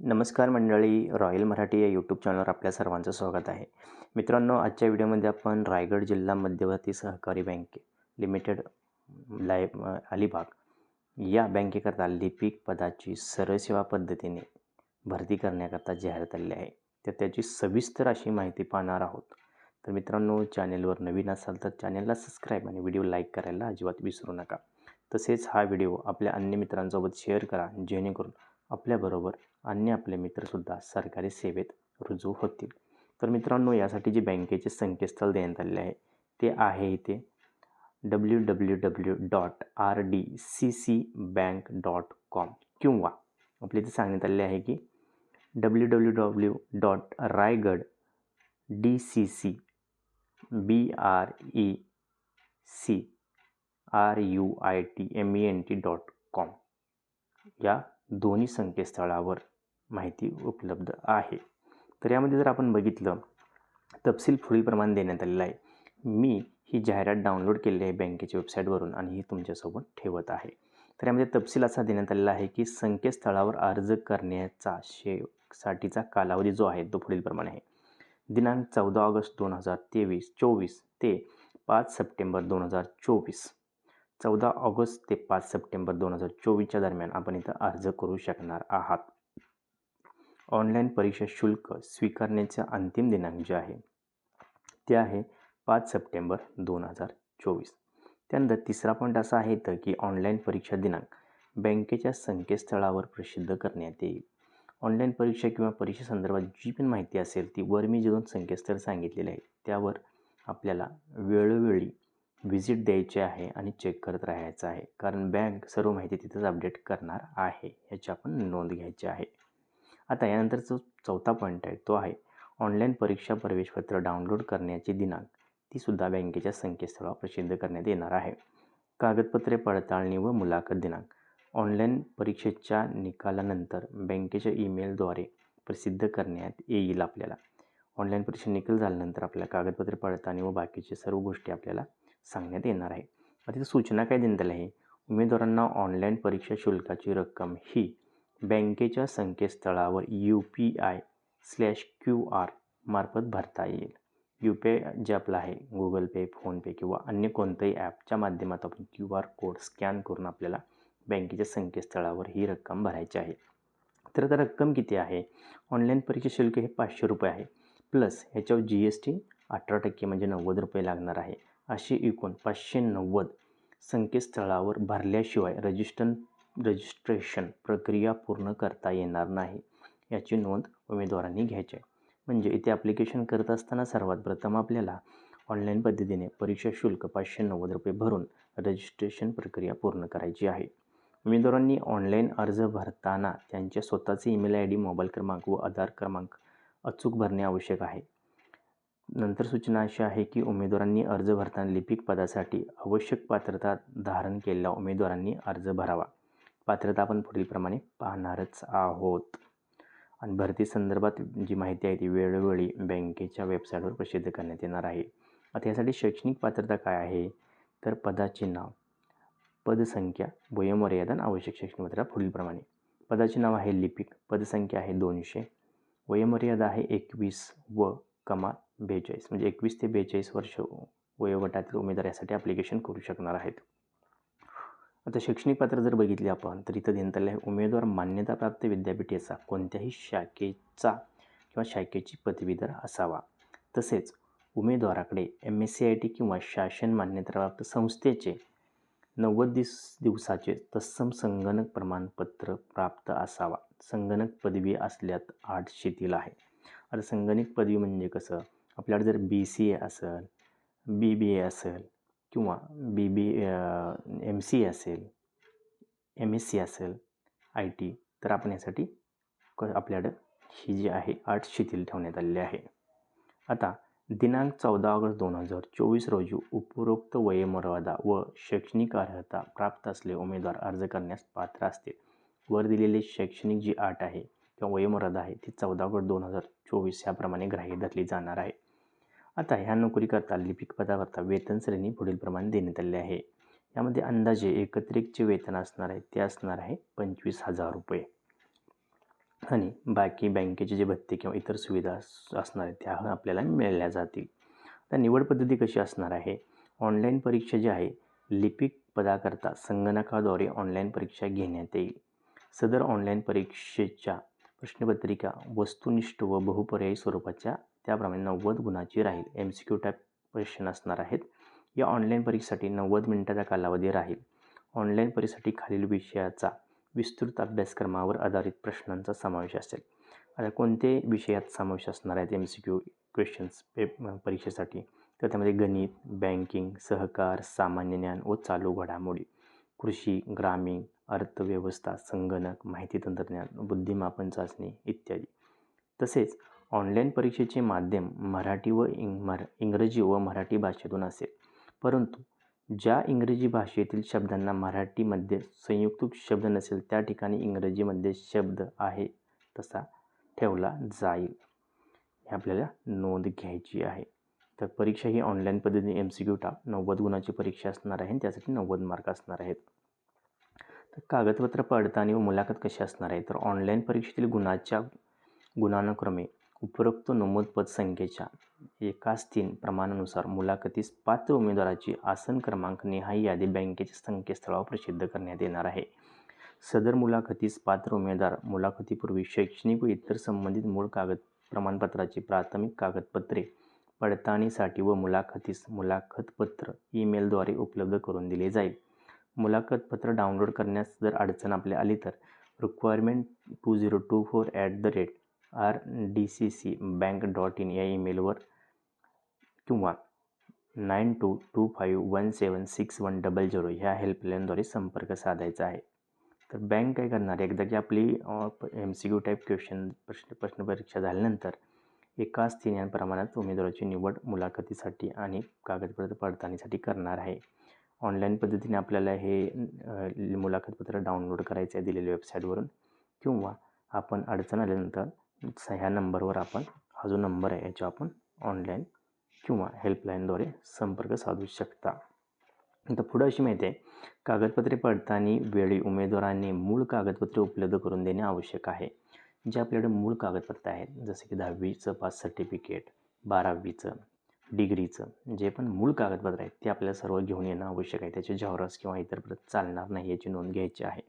नमस्कार मंडळी रॉयल मराठी या यूट्यूब चॅनलवर आपल्या सर्वांचं स्वागत आहे. मित्रांनो आजच्या व्हिडिओमध्ये आपण रायगड जिल्हा मध्यवर्ती सहकारी बँके लिमिटेड लाय अलिबाग या बँकेकरता लिपिक पदाची सरळसेवा पद्धतीने भरती करण्याकरता जाहिरात झालेली आहे. तर त्याची सविस्तर अशी माहिती पाहणार आहोत. तर मित्रांनो चॅनेलवर नवीन असाल तर चॅनेलला सबस्क्राईब आणि व्हिडिओ लाईक करायला अजिबात विसरू नका. तसेच हा व्हिडिओ आपल्या अन्य मित्रांसोबत शेअर करा जेणेकरून आपल्याबरोबर अन्य आपले मित्रसुद्धा सरकारी सेवेत रुजू होतील. तर मित्रांनो यासाठी जे बँकेचे संकेतस्थळ देण्यात आलेले आहे ते आहे इथे W W W dot R D C C bank dot com किंवा आपल्या इथे सांगण्यात आलेले आहे की W W W dot Raigad D C C B R E C R U I T M E N T dot com या दोन्ही संकेतस्थळावर माहिती उपलब्ध आहे. तर यामध्ये जर आपण बघितलं तपशील पुढीलप्रमाणे देण्यात आलेला आहे. मी ही जाहिरात डाउनलोड केलेली आहे बँकेच्या वेबसाईटवरून आणि ही तुमच्यासोबत ठेवत आहे. तर यामध्ये तपशील असा देण्यात आलेला आहे की संकेतस्थळावर अर्ज करण्याचा शेवसाठीचा कालावधी जो आहे तो पुढीलप्रमाणे आहे. दिनांक चौदा ऑगस्ट दोन हजार तेवीस चोवीस ते पाच सप्टेंबर दोन हजार चोवीस. चौदा ऑगस्ट ते पाच सप्टेंबर दोन हजार चोवीसच्या दरम्यान आपण इथं अर्ज करू शकणार आहात. ऑनलाईन परीक्षा शुल्क स्वीकारण्याचा अंतिम दिनांक जे आहे ते आहे पाच सप्टेंबर दोन हजार चोवीस. त्यानंतर तिसरा पॉईंट असा आहे तर की ऑनलाईन परीक्षा दिनांक बँकेच्या संकेतस्थळावर प्रसिद्ध करण्यात येईल. ऑनलाईन परीक्षा किंवा परीक्षेसंदर्भात जी पण माहिती असेल ती वर मी जे दोन संकेतस्थळ सांगितलेले आहे त्यावर आपल्याला वेळोवेळी व्हिजिट द्यायची आहे आणि चेक करत राहायचं आहे. कारण बँक सर्व माहिती तिथंच अपडेट करणार आहे याची आपण नोंद घ्यायची आहे. आता यानंतर जो चौथा पॉईंट आहे तो आहे ऑनलाईन परीक्षा प्रवेशपत्र डाउनलोड करण्याची दिनांक. तीसुद्धा बँकेच्या संकेतस्थळावर प्रसिद्ध करण्यात येणार आहे. कागदपत्रे पडताळणी व मुलाखत दिनांक. ऑनलाईन परीक्षेच्या निकालानंतर बँकेच्या ईमेलद्वारे प्रसिद्ध करण्यात येईल आपल्याला. ऑनलाईन परीक्षा निकाल झाल्यानंतर आपल्याला कागदपत्रे पडताळणी व बाकीचे सर्व गोष्टी आपल्याला सांगण्यात येणार आहे. मग सूचना काय देण्यात आली आहे? उमेदवारांना ऑनलाईन परीक्षा शुल्काची रक्कम. ही बँकेच्या संकेतस्थळावर U P I slash Q R मार्फत भरता येईल. यू पी आय जे आपलं आहे गुगल पे फोनपे किंवा अन्य कोणत्याही ॲपच्या माध्यमातून आपण क्यू आर कोड स्कॅन करून आपल्याला बँकेच्या संकेतस्थळावर ही रक्कम भरायची आहे. तर आता रक्कम किती आहे? ऑनलाईन परीक्षा शुल्क हे पाचशे रुपये आहे. प्लस ह्याच्यावर जी एस टी अठरा टक्के म्हणजे नव्वद रुपये लागणार आहे. असे एकूण पाचशे नव्वद संकेतस्थळावर भरल्याशिवाय रजिस्टन रजिस्ट्रेशन प्रक्रिया पूर्ण करता येणार नाही. याची नोंद उमेदवारांनी घ्यायची आहे. म्हणजे इथे ॲप्लिकेशन करत असताना सर्वात प्रथम आपल्याला ऑनलाईन पद्धतीने परीक्षा शुल्क पाचशे नव्वद रुपये भरून रजिस्ट्रेशन प्रक्रिया पूर्ण करायची आहे. उमेदवारांनी ऑनलाईन अर्ज भरताना त्यांचे स्वतःचे ईमेल आय डी मोबाईल क्रमांक व आधार क्रमांक अचूक भरणे आवश्यक आहे. नंतर सूचना अशी आहे की उमेदवारांनी अर्ज भरताना लिपिक पदासाठी आवश्यक पात्रता धारण केलेल्या उमेदवारांनी अर्ज भरावा. पात्रता आपण पुढीलप्रमाणे पाहणारच आहोत. आणि भरती संदर्भात जी माहिती आहे ती वेळोवेळी बँकेच्या वेबसाईटवर प्रसिद्ध करण्यात येणार आहे. आता यासाठी शैक्षणिक पात्रता काय आहे? तर पदाचे नाव पदसंख्या वयोमर्यादा आवश्यक शैक्षणिक पात्रता पुढीलप्रमाणे. पदाचे नाव आहे लिपिक पदसंख्या आहे दोनशे वयोमर्यादा आहे एकवीस व कमाल बेचाळीस म्हणजे एकवीस ते बेचाळीस वर्ष वयोगटातील उमेदवार यासाठी ॲप्लिकेशन करू शकणार आहेत. आता शैक्षणिक पात्र जर बघितले आपण तर इथं देण्यात आहे उमेदवार मान्यताप्राप्त विद्यापीठेचा कोणत्याही शाखेचा किंवा शाखेची पदवीधर असावा. तसेच उमेदवाराकडे M S C I T किंवा शासन मान्यताप्राप्त संस्थेचे नव्वद दिस दिवसाचे तत्सम संगणक प्रमाणपत्र प्राप्त असावा. संगणक पदवी असल्यात आठ शेतील आहे. आता संगणक पदवी म्हणजे कसं? आपल्याकडे जर बी सी ए असेल बी बी ए असेल किंवा बी बी एम सी असेल एम एस सी असेल आय टी तर आपण यासाठी क आपल्याकडं ही जी आहे आठ शिथिल ठेवण्यात आलेली आहे. आता दिनांक चौदा ऑगस्ट दोन हजार चोवीस रोजी उपरोक्त वयोमर्यादा व शैक्षणिक अर्हता प्राप्त असलेले उमेदवार अर्ज करण्यास पात्र असतील. वर दिलेली शैक्षणिक जी आठ आहे किंवा वयोमर्यादा आहे ती चौदा ऑगस्ट दोन हजार चोवीस ह्याप्रमाणे ग्राह्य धरली जाणार आहे. आता ह्या नोकरीकरता लिपिक पदाकरता वेतन श्रेणी पुढीलप्रमाणे देण्यात आली आहे. यामध्ये अंदाजे एकत्रित जे वेतन असणार आहे ते असणार आहे पंचवीस हजार रुपये. आणि बाकी बँकेचे जे भत्ते किंवा इतर सुविधा असणार आहेत त्या आपल्याला मिळल्या जातील. तर निवड पद्धती कशी असणार आहे? ऑनलाईन परीक्षा जी आहे लिपिक पदाकरता संगणकाद्वारे ऑनलाईन परीक्षा घेण्यात येईल. सदर ऑनलाईन परीक्षेच्या प्रश्नपत्रिका वस्तुनिष्ठ व बहुपर्यायी स्वरूपाच्या त्याप्रमाणे नव्वद गुणाची राहील. M C Q type question असणार आहेत. या ऑनलाईन परीक्षेसाठी नव्वद मिनिटाचा कालावधी राहील. ऑनलाईन परीक्षेसाठी खालील विषयाचा विस्तृत अभ्यासक्रमावर आधारित प्रश्नांचा समावेश असेल. आता कोणते विषयात समावेश असणार आहेत एम सी क्यू क्वेश्चन्स पे परीक्षेसाठी? तर त्यामध्ये गणित बँकिंग सहकार सामान्य ज्ञान व चालू घडामोडी. कृषी ग्रामीण अर्थव्यवस्था संगणक माहिती तंत्रज्ञान बुद्धिमापन चाचणी इत्यादी. तसेच ऑनलाईन परीक्षेचे माध्यम मराठी व इंग मर इंग्रजी व मराठी भाषेतून असेल. परंतु ज्या इंग्रजी भाषेतील शब्दांना मराठीमध्ये संयुक्त शब्द नसेल त्या ठिकाणी इंग्रजीमध्ये शब्द आहे तसा ठेवला जाईल. हे आपल्याला नोंद घ्यायची आहे. तर परीक्षा ही ऑनलाईन पद्धतीने एम सी क्यू टाप नव्वद गुणाची परीक्षा असणार आहे त्यासाठी नव्वद मार्क असणार आहेत. तर कागदपत्र पडताळणी व मुलाखत कशी असणार आहे? तर ऑनलाईन परीक्षेतील गुणाच्या गुणानुक्रमे उपरोक्त नमूद पदसंख्येच्या एकाच तीन प्रमाणानुसार मुलाखतीस पात्र उमेदवाराची आसन क्रमांक निहाय यादी बँकेच्या संकेतस्थळावर प्रसिद्ध करण्यात येणार आहे. सदर मुलाखतीस पात्र उमेदवार मुलाखतीपूर्वी शैक्षणिक व इतर संबंधित मूळ कागद प्रमाणपत्राची प्राथमिक कागदपत्रे पडताळणीसाठी व मुलाखतीस मुलाखतपत्र ईमेलद्वारे उपलब्ध करून दिले जाईल. मुलाखतपत्र डाउनलोड करण्यास जर अडचण आपल्या आली तर requirement two zero two four at the rate R D C C bank dot in या ईमेलवर किंवा nine two two five one seven six one double zero ह्या हेल्पलाईनद्वारे संपर्क साधायचा आहे. तर बँक काय करणार? एकदा की आपली M C Q type question प्रश्न प्रश्नपरीक्षा झाल्यानंतर एकाच तीन या प्रमाणात उमेदवाराची निवड मुलाखतीसाठी आणि कागदपत्र पडताळणीसाठी करणार आहे. ऑनलाईन पद्धतीने आपल्याला हे मुलाखतपत्र डाउनलोड करायचं आहे दिलेल्या वेबसाईटवरून किंवा आपण अडचण आल्यानंतर ह्या नंबरवर आपण हा जो नंबर आहे याच्यावर आपण ऑनलाईन किंवा हेल्पलाईनद्वारे संपर्क साधू शकता. तर पुढं अशी माहिती आहे कागदपत्रे पडताना वेळी उमेदवारांनी मूळ कागदपत्रे उपलब्ध करून देणे आवश्यक आहे. जे आपल्याकडे मूळ कागदपत्रे आहेत जसे की दहावीचं पास सर्टिफिकेट बारावीचं डिग्रीचं जे पण मूळ कागदपत्र आहेत ते आपल्याला सर्व घेऊन येणं आवश्यक आहे. त्याचे झेरॉक्स किंवा इतर प्रत चालणार नाही याची नोंद घ्यायची आहे.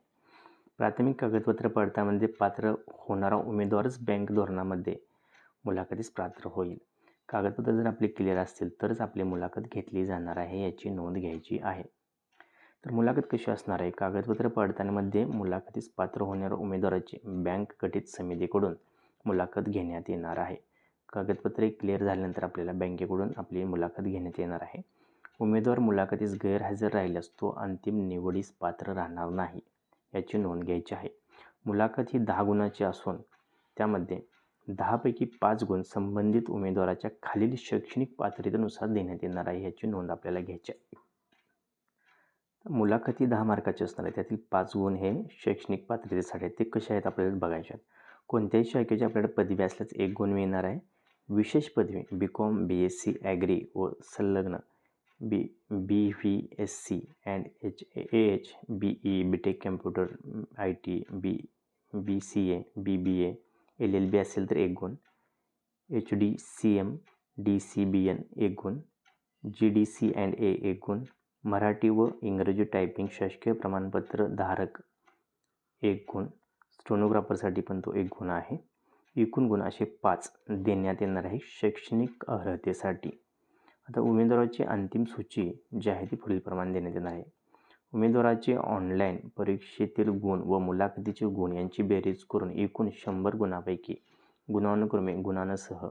प्राथमिक कागदपत्र पडताळमध्ये पात्र होणारा उमेदवारच बँक धोरणामध्ये मुलाखतीस पात्र होईल. कागदपत्र जर आपले क्लिअर असतील तरच आपली मुलाखत घेतली जाणार आहे याची नोंद घ्यायची आहे. तर मुलाखत कशी असणार आहे? कागदपत्र पडताळणीमध्ये मुलाखतीस पात्र होणाऱ्या उमेदवाराची बँक गठित समितीकडून मुलाखत घेण्यात येणार आहे. कागदपत्रे क्लिअर झाल्यानंतर आपल्याला बँकेकडून आपली मुलाखत घेण्यात येणार आहे. उमेदवार मुलाखतीस गैरहजर राहिल्यास तो अंतिम निवडीस पात्र राहणार नाही. याची नोंद घ्यायची आहे. मुलाखत ही दहा गुणाची असून त्यामध्ये दहापैकी पाच गुण संबंधित उमेदवाराच्या खालील शैक्षणिक पात्रतेनुसार देण्यात येणार आहे याची नोंद आपल्याला घ्यायची आहे. मुलाखती दहा मार्काची असणार आहे. त्यातील पाच गुण हे शैक्षणिक पात्रतेसाठी आहेत. ते कसे आहेत आपल्याला बघायचे आहेत. कोणत्याही शाखेची आपल्याला पदवी असल्यास एक गुण मिळणार आहे. विशेष पदवी B com B S C agri व संलग्न B B V S C and H A H B E B tech computer I T B B C A B B A L L B असेल तर एक गुण. H D C M D C B N एक गुण. G D C and A एक गुण. मराठी व इंग्रजी टायपिंग शासकीय प्रमाणपत्र धारक एक गुण. स्टोनोग्राफरसाठी पण तो एक गुण आहे. एकूण गुण असे पाच देण्यात येणार आहे शैक्षणिक अर्हतेसाठी. आता उमेदवाराची अंतिम सूची जी आहे ती पुढीलप्रमाणे देण्यात येणार आहे. उमेदवाराचे ऑनलाईन परीक्षेतील गुण व मुलाखतीचे गुण यांची बेरीज करून एकूण शंभर गुणापैकी गुणानुक्रमे गुणांसह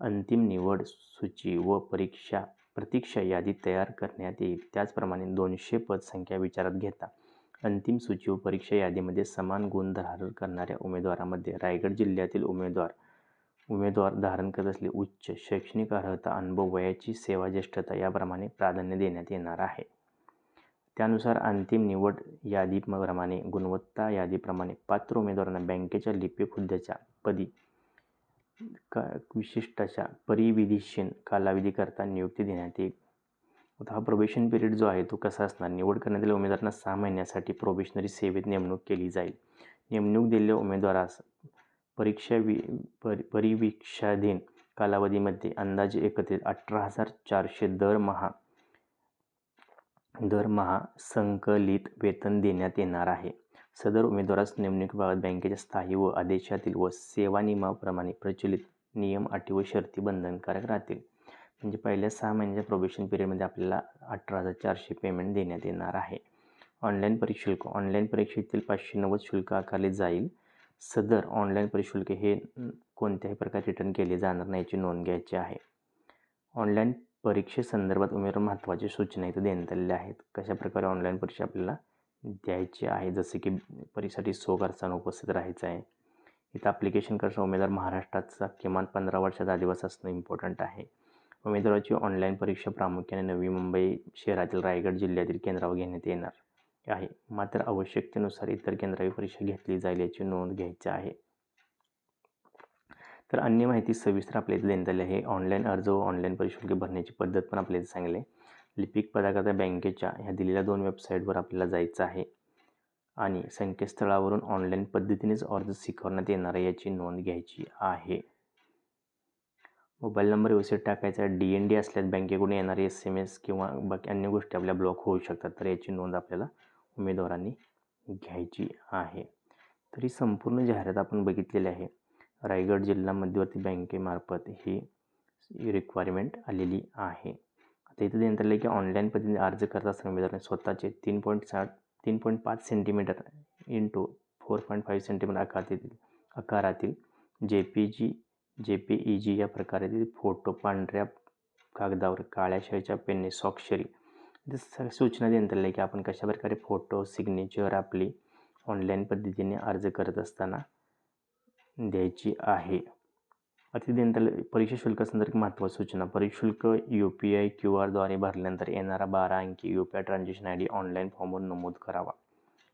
अंतिम निवड सूची व परीक्षा प्रतीक्षा यादी तयार करण्यात येईल. त्याचप्रमाणे दोनशे पदसंख्या विचारात घेता अंतिम सूची व परीक्षा यादीमध्ये समान गुण धारण करणाऱ्या उमेदवारामध्ये रायगड जिल्ह्यातील उमेदवार उमेदवार धारण करत असले उच्च शैक्षणिक अर्हता अनुभव वयाची सेवा ज्येष्ठता याप्रमाणे प्राधान्य देण्यात येणार आहे. त्यानुसार अंतिम निवड यादीप्रमाणे गुणवत्ता यादीप्रमाणे पात्र उमेदवारांना बँकेच्या लिपिक हुद्द्याच्या पदी का विशिष्टाच्या परिविधीशीन कालावधीकरता नियुक्ती देण्यात येईल. आता हा प्रोबेशन पिरियड जो आहे तो कसा असणार? निवड करण्यात आलेल्या उमेदवारांना सहा महिन्यासाठी प्रोबेशनरी सेवेत नेमणूक केली जाईल. नेमणूक दिलेल्या उमेदवारास परीक्षा वि परि परिवीक्षाधीन कालावधीमध्ये अंदाजे एकत्रित अठरा हजार चारशे दरमहा दरमहा संकलित वेतन देण्यात येणार आहे. सदर उमेदवारास नेमणुकीबाबत बँकेच्या स्थायी व आदेशातील व सेवा नियमाप्रमाणे प्रचलित नियम अटी व शर्ती बंधनकारक राहतील. म्हणजे पहिल्या सहा महिन्याच्या प्रोबेशन पिरियडमध्ये आपल्याला अठरा हजार चारशे पेमेंट देण्यात येणार आहे. ऑनलाईन परीक्षुल्क ऑनलाईन परीक्षेतील पाचशे नव्वद शुल्क आकारले जाईल. सदर ऑनलाईन परिशुल्क हे कोणत्याही प्रकारे रिटर्न केले जाणार नाही याची नोंद घ्यायची आहे. ऑनलाईन परीक्षेसंदर्भात उमेदवार महत्त्वाच्या सूचना इथं देण्यात आलेल्या आहेत. कशाप्रकारे ऑनलाईन परीक्षा आपल्याला द्यायची आहे? जसे की परीक्षेसाठी सो खर्चानं उपस्थित राहायचं आहे. इथं ॲप्लिकेशन करता उमेदवार महाराष्ट्राचा किमान पंधरा वर्षाचा आदिवास असणं इम्पॉर्टंट आहे. उमेदवाराची ऑनलाईन परीक्षा प्रामुख्याने नवी मुंबई शहरातील रायगड जिल्ह्यातील केंद्रावर घेण्यात येणार. आहे. मात्र आवश्यकतेनुसार इतर केंद्रावी परीक्षा घेतली जाईल याची नोंद घ्यायची आहे. तर अन्य माहिती सविस्तर आपल्या इथे देण्यात आली आहे. ऑनलाईन अर्ज व ऑनलाईन परिशुल्क भरण्याची पद्धत पण आपल्या इथे सांगली आहे. लिपिक पदाकरता बँकेच्या ह्या दिलेल्या दोन वेबसाईटवर आपल्याला जायचं आहे. आणि संकेतस्थळावरून ऑनलाईन पद्धतीनेच अर्ज स्वीकारण्यात येणार आहे याची नोंद घ्यायची आहे. मोबाईल नंबर व्यवस्थित टाकायचा डी एन डी असल्यास बँकेकडून येणारे एस एम एस किंवा बाकी अन्य गोष्टी आपल्या ब्लॉक होऊ शकतात. तर याची नोंद आपल्याला उमेदवारांनी घ्यायची आहे. तरी संपूर्ण जाहिरात आपण बघितलेली आहे. रायगड जिल्हा मध्यवर्ती बँकेमार्फत ही रिक्वायरमेंट आलेली आहे. आता इथं देण्यात आलं की ऑनलाईन पद्धतीने अर्ज करत असताना उमेदवारांनी स्वतःचे तीन पॉईंट साठ तीन पॉईंट पाच centimetre into four point five centimetre आकारातील आकारातील जे पी जी जे पी ई जी या प्रकारातील फोटो पांढऱ्या कागदावर काळ्या शाईच्या पेनने स्वाक्षरी सूचना देण्यात आल्या की आपण कशाप्रकारे फोटो सिग्नेचर आपली ऑनलाईन पद्धतीने अर्ज करत असताना द्यायची आहे. अति देण्यात आलं परीक्षा शुल्कासंदर्भात महत्त्वाची सूचना. परीशुल्क यू पी आय क्यू आरद्वारे भरल्यानंतर येणारा बारा अंकी U P I transaction I D online फॉर्मवर नमूद करावा.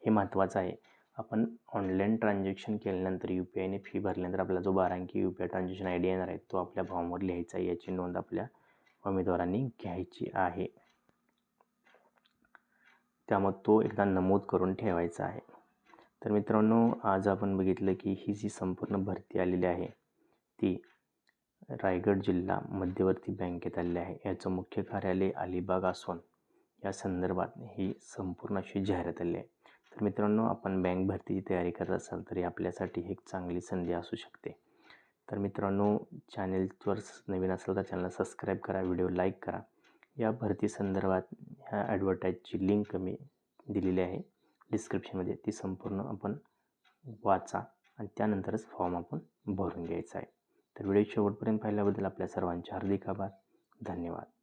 हे महत्त्वाचं आहे. आपण ऑनलाईन ट्रान्झॅक्शन केल्यानंतर यू पी आयने फी भरल्यानंतर आपला जो बारा अंकी U P I transaction I D येणार आहे तो आपल्या फॉर्मवर लिहायचा आहे. याची नोंद आपल्या उमेदवारांनी घ्यायची आहे. त्यामुळं तो एकदा नमूद करून ठेवायचा आहे. तर मित्रांनो आज आपण बघितलं की ही जी संपूर्ण भरती आलेली आहे ती रायगड जिल्हा मध्यवर्ती बँकेत आलेली आहे. याचं मुख्य कार्यालय अलिबाग असून या संदर्भात ही संपूर्ण अशी जाहिरात आली आहे. तर मित्रांनो आपण बँक भरतीची तयारी करत असाल तरी आपल्यासाठी एक चांगली संधी असू शकते. तर मित्रांनो चॅनेलवर नवीन असेल तर चॅनलला सबस्क्राईब करा व्हिडिओ लाईक करा. या भरती संदर्भात ह्या ॲडव्हर्टाईजची लिंक मी दिलेली आहे. डिस्क्रिप्शनमध्ये ती संपूर्ण आपण वाचा आणि त्यानंतरच फॉर्म आपण भरून घ्यायचा आहे. तर व्हिडिओ शेवटपर्यंत पाहिल्याबद्दल आपल्या सर्वांचे हार्दिक आभार. धन्यवाद.